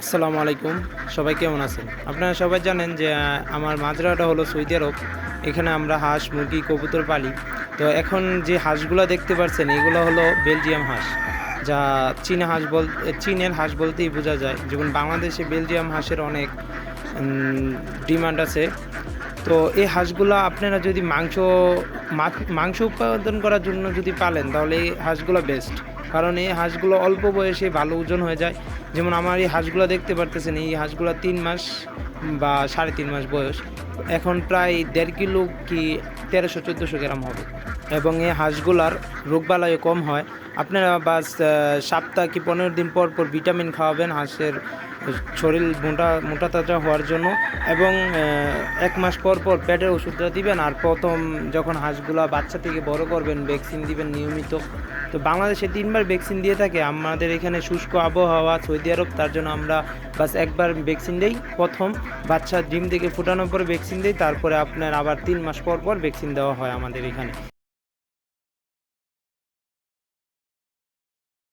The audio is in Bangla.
আসসালামু আলাইকুম। সবাই কেমন আছেন? আপনারা সবাই জানেন যে আমার মাজরাটা হলো সৌদি আরব। এখানে আমরা হাঁস, মুরগি, কবুতর পালি। তো এখন যে হাঁসগুলো দেখতে পাচ্ছেন এগুলো হলো বেলজিয়াম হাঁস। যা চীনা হাঁস বল, চীনের হাঁস বলতেই বোঝা যায়। যেমন বাংলাদেশে বেলজিয়াম হাঁসের অনেক ডিমান্ড আছে। তো এই হাঁসগুলো আপনারা যদি মাংস মাংস উৎপাদন করার জন্য যদি পালেন তাহলে এই হাঁসগুলো বেস্ট কারণ এই হাঁসগুলো অল্প বয়সে ভালো ওজন হয়ে যায়। যেমন আমার এই হাঁসগুলো দেখতে পারতেছেন এই হাঁসগুলো তিন মাস বা সাড়ে তিন মাস বয়স। এখন প্রায় দেড় কিলো কি তেরোশো চোদ্দোশো গ্রাম হবে। এবং এই হাঁসগুলার রোগবালাইও কম হয়। আপনারা আহ, সপ্তাহ কি পনেরো দিন পর পর ভিটামিন খাওয়াবেন হাঁসের শরীর মোটা মোটা তাজা হওয়ার জন্য এবং এক মাস পর পর পেটের ওষুধটা দিবেন আর প্রথম যখন হাঁসগুলা বাচ্চা থেকে বড় করবেন ভ্যাকসিন দিবেন নিয়মিত। তো বাংলাদেশে তিনবার ভ্যাকসিন দিয়ে থাকে। আমাদের এখানে শুষ্ক আবহাওয়া, সৌদি আরব, তার জন্য আমরা বাস একবার ভ্যাকসিন দেই প্রথম। বাচ্চা ডিম থেকে ফুটানোর পরে ভ্যাকসিন দেই, তারপরে আপনার আবার তিন মাস পর পর ভ্যাকসিন দেওয়া হয় আমাদের এখানে।